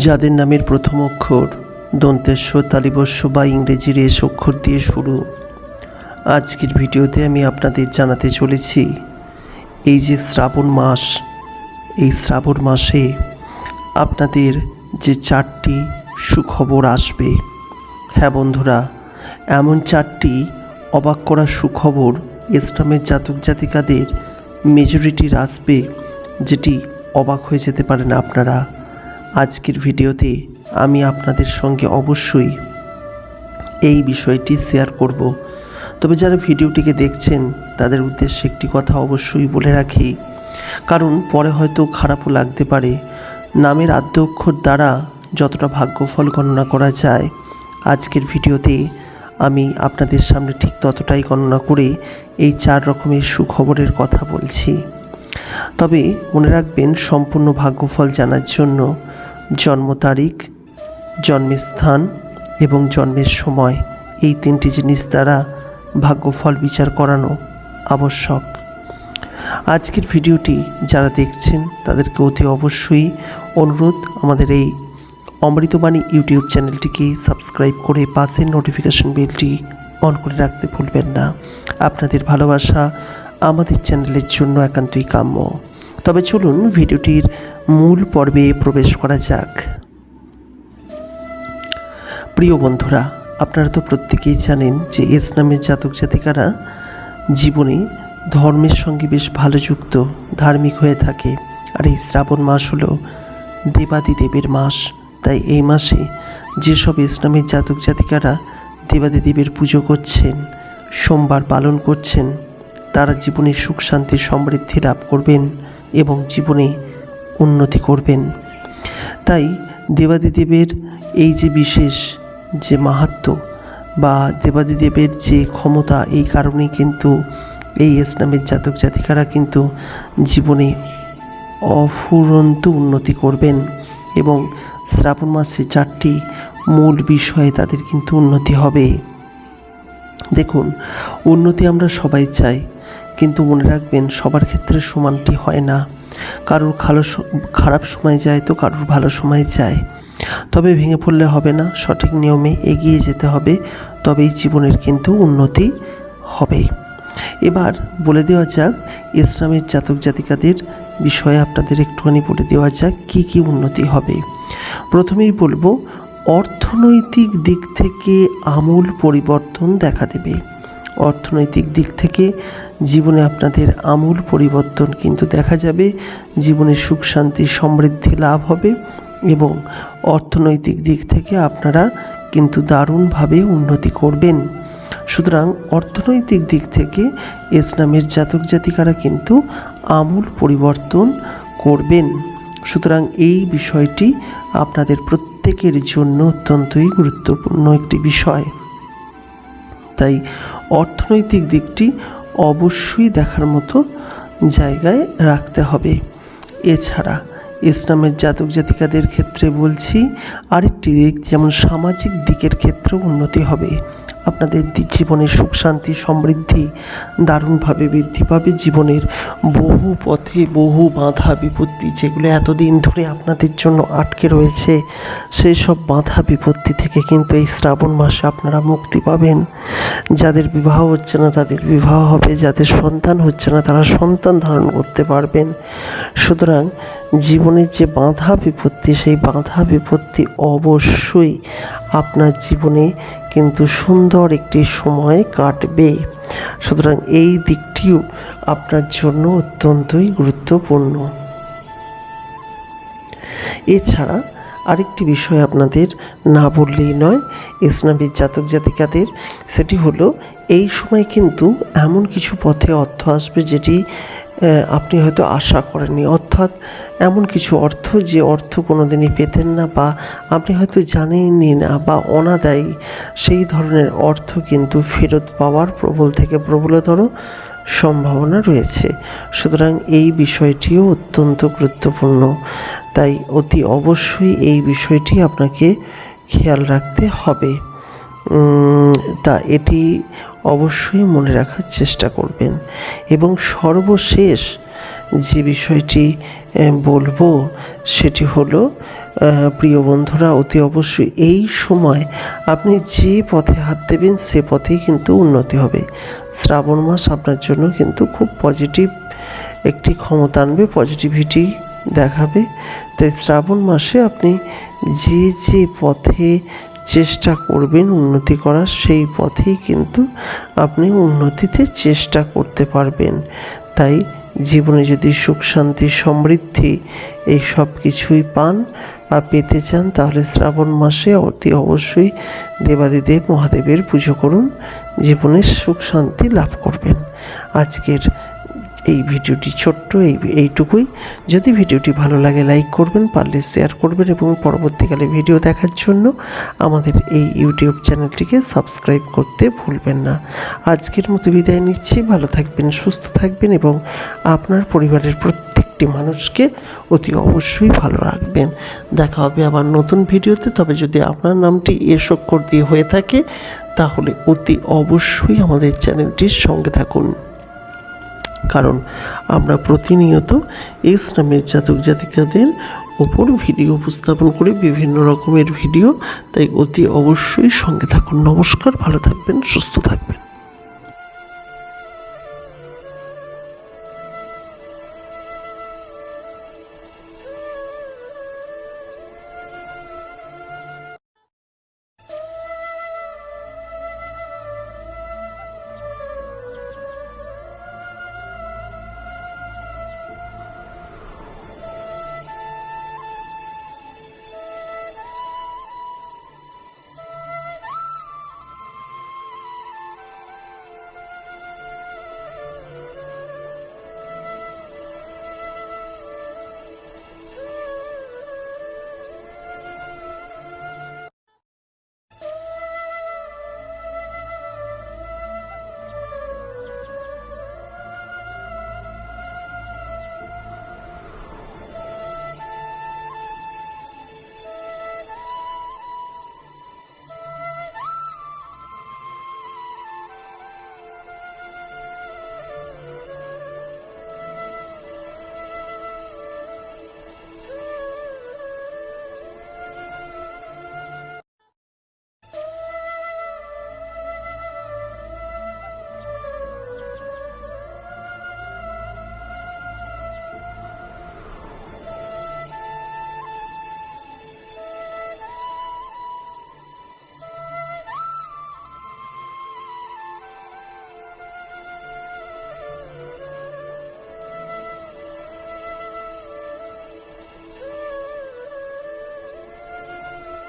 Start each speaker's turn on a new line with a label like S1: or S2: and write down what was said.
S1: যাদের নামের প্রথম অক্ষর দন্তেশ্ব তালিবস্য বা ইংরেজির এস অক্ষর দিয়ে শুরু। আজকের ভিডিওতে আমি আপনাদের জানাতে চলেছি, এই যে শ্রাবণ মাস, এই শ্রাবণ মাসে আপনাদের যে চারটি সুখবর আসবে। হ্যাঁ বন্ধুরা, এমন চারটি অবাক করা সুখবর ইসলামের জাতক জাতিকাদের মেজরিটির আসবে, যেটি অবাক হয়ে যেতে পারেন আপনারা। আজকের ভিডিওতে আমি আপনাদের সঙ্গে অবশ্যই এই বিষয়টি শেয়ার করব। তবে যারা ভিডিওটিকে দেখছেন, তাদের উদ্দেশ্যে একটি কথা অবশ্যই বলে রাখি। কারণ পরে হয়তো খারাপও লাগতে পারে। নামের আদ্য অক্ষর দ্বারা যতটা ভাগ্যফল গণনা করা যায়, আজকের ভিডিওতে আমি আপনাদের সামনে ঠিক ততটাই গণনা করে এই চার রকমের সুখবরের কথা বলছি। তবে মনে রাখবেন, সম্পূর্ণ ভাগ্যফল জানার জন্য জন্ম তারিখ, জন্মস্থান এবং জন্মের সময় এই তিনটি জিনিস দ্বারা ভাগ্যফল বিচার করানো আবশ্যক। আজকের ভিডিওটি যারা দেখছেন তাদেরকে অতি অবশ্যই অনুরোধ আমাদের এই অমৃতবাণী ইউটিউব চ্যানেলটিকে সাবস্ক্রাইব করে পাশের নোটিফিকেশন বেলটি অন করে রাখতে ভুলবেন না। আপনাদের ভালোবাসা আমাদের চ্যানেলের জন্য একান্তই কাম্য। তবে চলুন ভিডিওটির মূল পর্বে প্রবেশ করা যাক। প্রিয় বন্ধুরা, আপনারা তো প্রত্যেকেই জানেন যে এস নামের জাতক জাতিকারা জীবনে ধর্মের সঙ্গে বেশ ভালো যুক্ত, ধার্মিক হয়ে থাকে। আর এই শ্রাবণ মাস হলো দেবাদিদেবের মাস। তাই এই মাসে যেসব ইসলামের জাতক জাতিকারা দেবাদিদেবের পুজো করছেন, সোমবার পালন করছেন, তারা জীবনে সুখ শান্তি সমৃদ্ধি লাভ করবেন। এবং জীবনে উন্নতি করবেন। তাই দেবাদিদেবের এই যে বিশেষ যে মাহাত্ম বা দেবাদিদেবের যে ক্ষমতা, এই কারণেই কিন্তু এই ইসলামের জাতক জাতিকারা কিন্তু জীবনে অফুরন্ত উন্নতি করবেন এবং শ্রাবণ মাসে চারটি মূল বিষয়ে তাদের কিন্তু উন্নতি হবে। দেখুন, উন্নতি আমরা সবাই চাই কিন্তু মনে রাখবেন, সবার ক্ষেত্রে সমানটি হয় না। কারোর ভালো খারাপ সময় যায় তো কারোর ভালো সময় যায়। তবে ভেঙে পড়লে হবে না, সঠিক নিয়মে এগিয়ে যেতে হবে, তবেই জীবনের কিন্তু উন্নতি হবে এবার বলে দেওয়া যাক, ইসলামের জাতক জাতিকাদের বিষয়ে আপনাদের একটুখানি বলে দেওয়া যাক, কি কি উন্নতি হবে। প্রথমেই বলব, অর্থনৈতিক দিক থেকে আমূল পরিবর্তন দেখা দেবে। অর্থনৈতিক দিক থেকে জীবনে আপনাদের আমূল পরিবর্তন কিন্তু দেখা যাবে। জীবনে সুখ, শান্তি, সমৃদ্ধি লাভ হবে এবং অর্থনৈতিক দিক থেকে আপনারা কিন্তু দারুণভাবে উন্নতি করবেন। সুতরাং অর্থনৈতিক দিক থেকে ইসলামের জাতক জাতিকারা কিন্তু আমূল পরিবর্তন করবেন। সুতরাং এই বিষয়টি আপনাদের প্রত্যেকের জন্য অত্যন্তই গুরুত্বপূর্ণ একটি বিষয়। তাই অর্থনৈতিক দিকটি অবশ্যই দেখার মতো জায়গায় রাখতে হবে। এছাড়া ইসলামের জাতক জাতিকাদের ক্ষেত্রে বলছি, আরেকটি দিক যেমন সামাজিক দিকের ক্ষেত্রেও উন্নতি হবে। আপনাদের জীবনের সুখ, শান্তি, সমৃদ্ধি দারুণভাবে বৃদ্ধি পাবে। জীবনের বহু পথে বহু বাধা বিপত্তি যেগুলো এতদিন ধরে আপনাদের জন্য আটকে রয়েছে সেই সব বাধা বিপত্তি থেকে কিন্তু এই শ্রাবণ মাসে আপনারা মুক্তি পাবেন। যাদের বিবাহ হচ্ছে না তাদের বিবাহ হবে, যাদের সন্তান হচ্ছে না তারা সন্তান ধারণ করতে পারবেন। সুতরাং জীবনের যে বাধা বিপত্তি, সেই বাধা বিপত্তি অবশ্যই আপনার জীবনে কিন্তু সুন্দর একটি সময় কাটবে। সুতরাং এই দিকটিও আপনার জন্য অত্যন্তই গুরুত্বপূর্ণ। এছাড়া আরেকটি বিষয় আপনাদের না বললেই নয় ইসলামের জাতক জাতিকাদের, সেটি হলো এই সময় কিন্তু এমন কিছু পথে অর্থ আসবে যেটি আপনি হয়তো আশা করেননি। অর্থাৎ এমন কিছু অর্থ যে অর্থ কোনো দিনই পেতেন না বা আপনি হয়তো জানেনই না বা অনাদায়ী, সেই ধরনের অর্থ কিন্তু ফেরত পাওয়ার প্রবল থেকে প্রবলতর সম্ভাবনা রয়েছে। সুতরাং এই বিষয়টিও অত্যন্ত গুরুত্বপূর্ণ। তাই অতি অবশ্যই এই বিষয়টি আপনাকে খেয়াল রাখতে হবে। তা এটি অবশ্যই মনে রাখার চেষ্টা করবেন। এবং সর্বশেষ যে বিষয়টি বলব, সেটি হলো প্রিয় বন্ধুরা, অতি অবশ্যই এই সময় আপনি যে পথে হাত দেবেন, সে পথেই কিন্তু উন্নতি হবে। শ্রাবণ মাস আপনার জন্য কিন্তু খুব পজিটিভ একটি ক্ষমতা আনবে পজিটিভিটি দেখাবে। তাই শ্রাবণ মাসে আপনি যে যে পথে চেষ্টা করবেন উন্নতি করার, সেই পথেই কিন্তু আপনি উন্নতিতে চেষ্টা করতে পারবেন। তাই জীবনে যদি সুখ, শান্তি, সমৃদ্ধি এই সব কিছুই পান বা পেতে চান, তাহলে শ্রাবণ মাসে অতি অবশ্যই দেবাদিদেব মহাদেবের পুজো করুন। জীবনের সুখ, শান্তি লাভ করবেন। আজকের এই ভিডিওটি ছোট্ট, এই এইটুকুই। যদি ভিডিওটি ভালো লাগে, লাইক করবেন, পারলে শেয়ার করবেন এবং পরবর্তীকালে ভিডিও দেখার জন্য আমাদের এই ইউটিউব চ্যানেলটিকে সাবস্ক্রাইব করতে ভুলবেন না। আজকের মতো বিদায় নিচ্ছি। ভালো থাকবেন, সুস্থ থাকবেন এবং আপনার পরিবারের প্রত্যেকটি মানুষকে অতি অবশ্যই ভালো রাখবেন। দেখা হবে আবার নতুন ভিডিওতে। তবে যদি আপনার নামটি এস অক্ষর দিয়ে হয়ে থাকে, তাহলে অতি অবশ্যই আমাদের চ্যানেলটির সঙ্গে থাকুন। কারণ আমরা প্রতিনিয়ত এস নামের জাতক জাতিকাদের ওপর ভিডিও উপস্থাপন করে বিভিন্ন রকমের ভিডিও। তাই অতি অবশ্যই সঙ্গে থাকুন। নমস্কার, ভালো থাকবেন, সুস্থ থাকবেন।